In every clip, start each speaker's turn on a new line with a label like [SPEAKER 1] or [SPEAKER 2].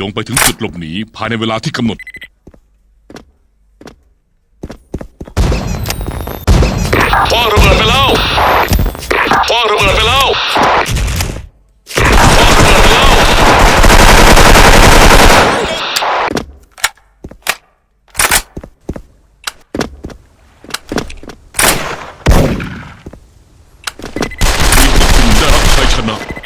[SPEAKER 1] จงไปถึงจุดหลบหนีภายในเวลาที่กำหนด
[SPEAKER 2] พ่อระเบิดไปแล้วพ่อระเบิดไปแล้วพ่อระเบิดไปแล้วมี
[SPEAKER 1] คุณได้รับชัยชนะ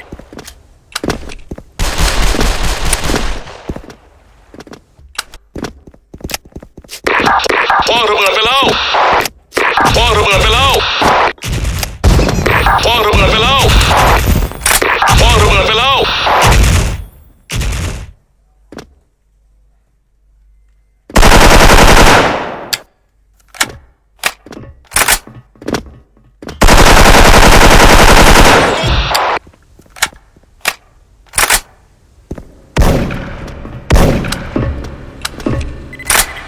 [SPEAKER 2] พ่อระเบิดไปแล้วพ่อระเบิดไปแล้วพ่อระเบิดไปแล้วพ่อระเบิดไปแล้ว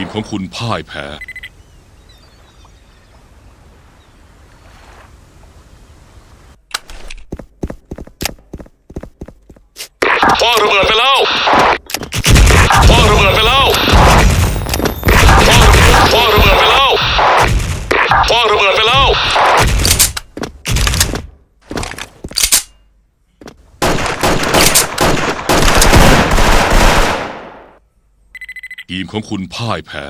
[SPEAKER 1] ทีมของคุณพ่ายแพ้
[SPEAKER 2] พ่อระเบิดไปแล้ว ทีมของคุณพ่ายแพ้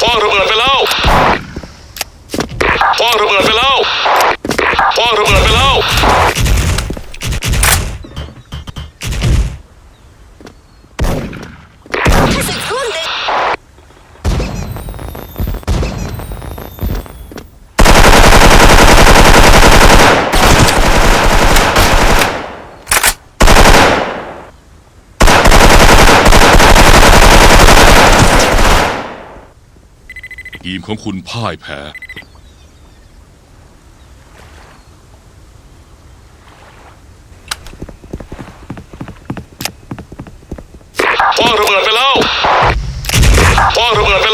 [SPEAKER 2] พ่อระเบิดไปแล้วพ่อระเบิดไปแล้วพ่อระเบิดไปแล้ว
[SPEAKER 1] ทีมของคุณพ่ายแพ้
[SPEAKER 2] ว่างระเบิดไปแล้วว่างระเบิดไปแล้ว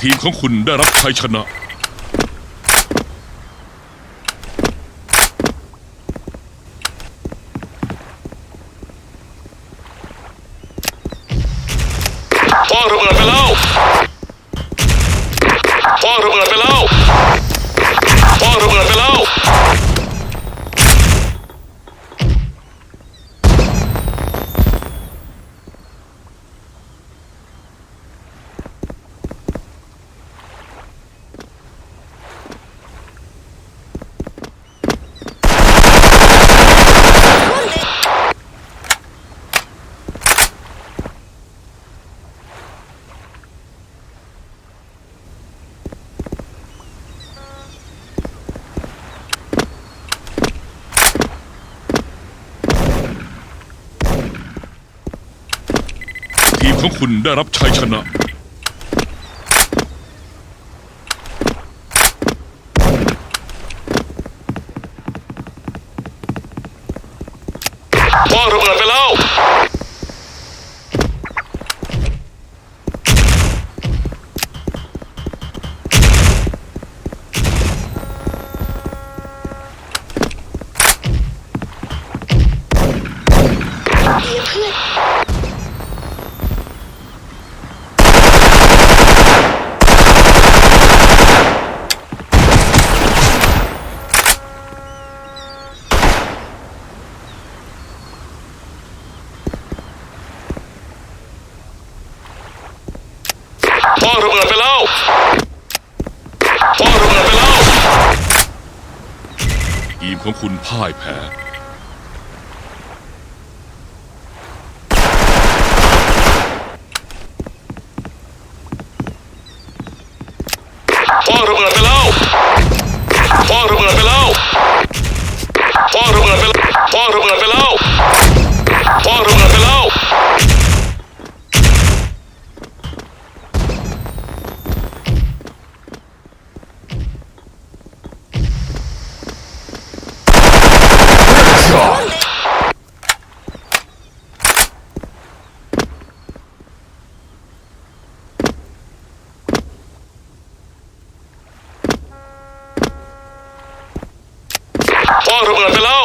[SPEAKER 1] ทีมของคุณได้รับชัยชนะ
[SPEAKER 2] พ่อระเบิดไปแล้วพ่อระเบิดไปแล้ว
[SPEAKER 1] ของคุณได้รับชัยชนะค
[SPEAKER 2] ว้างระเบิดไปแล้ว คว้างระเบิดไปแล้วคว้างระเบิดไปแล้ว
[SPEAKER 1] ทีมของคุณพ่ายแพ้
[SPEAKER 2] คว้างระเบิดไปแล้วคว้างระเบิดไปแล้วคว้างระเบิดไปแล้วคว้างระเบิดไปแล้วคว้างระเบิดไปแล้ว คว้างระเบิดไปแล้ว